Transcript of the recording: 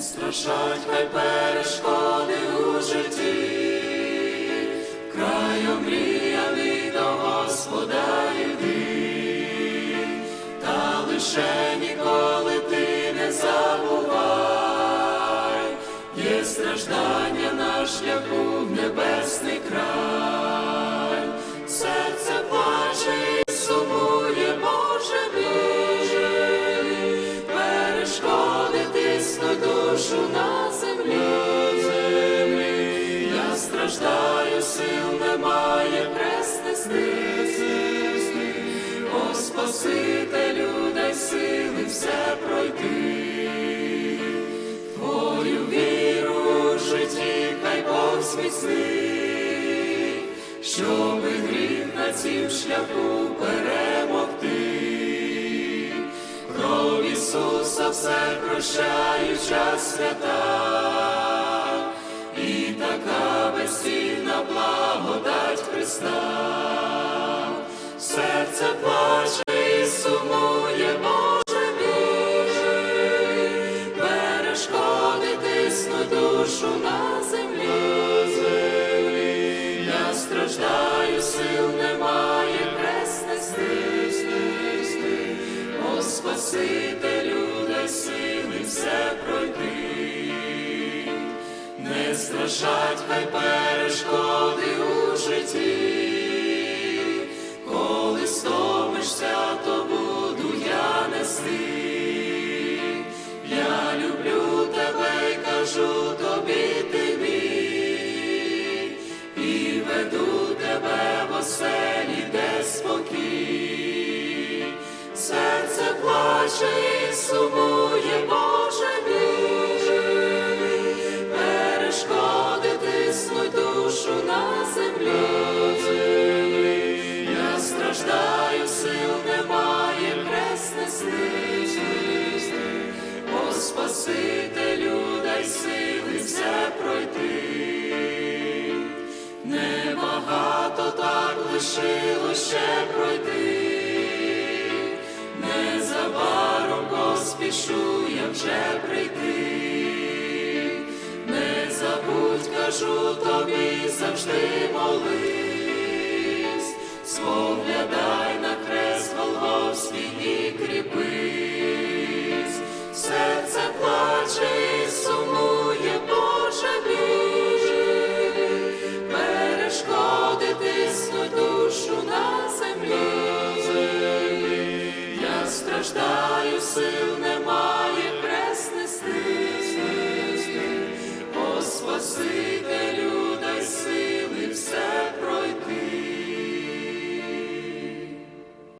Страшать хай перешкоди у житті, краю мріяний до Господа йди, та лише ніколи крест нести. О, сили все пройти, Твою віру в житті хай Бог зміцнить, щоби гріх на цім шляху перемогти. Кров Ісуса все прощаюча свята, така безцінна благодать Христа, страшать хай перешкоди у житті, коли стомишся, то буду я нести. Я люблю тебе і кажу тобі мій, і веду тебе в оселі, де спокій. Серце плаче ще пройти, незабаром поспішу я вже прийти, не забудь, кажу тобі, завжди молись, сил нема.